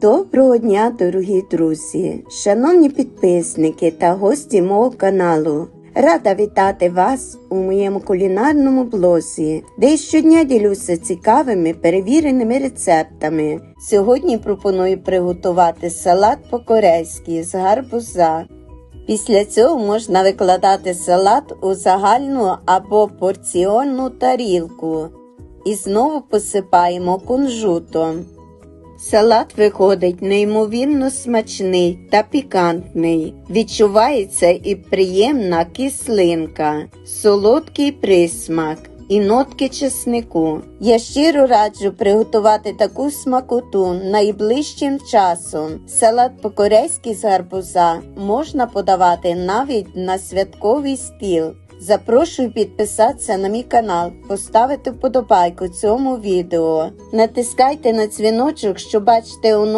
Доброго дня, дорогі друзі, шановні підписники та гості мого каналу. Рада вітати вас у моєму кулінарному блозі, де щодня ділюся цікавими перевіреними рецептами. Сьогодні пропоную приготувати салат по-корейськи з гарбуза. Після цього можна викладати салат у загальну або порціонну тарілку і знову посипаємо кунжутом. Салат виходить неймовірно смачний та пікантний. Відчувається і приємна кислинка, солодкий присмак і нотки чеснику. Я щиро раджу приготувати таку смакоту найближчим часом. Салат по-корейськи з гарбуза можна подавати навіть на святковий стіл. Запрошую підписатися на мій канал, поставити вподобайку цьому відео. Натискайте на дзвіночок, щоб бачити оновлення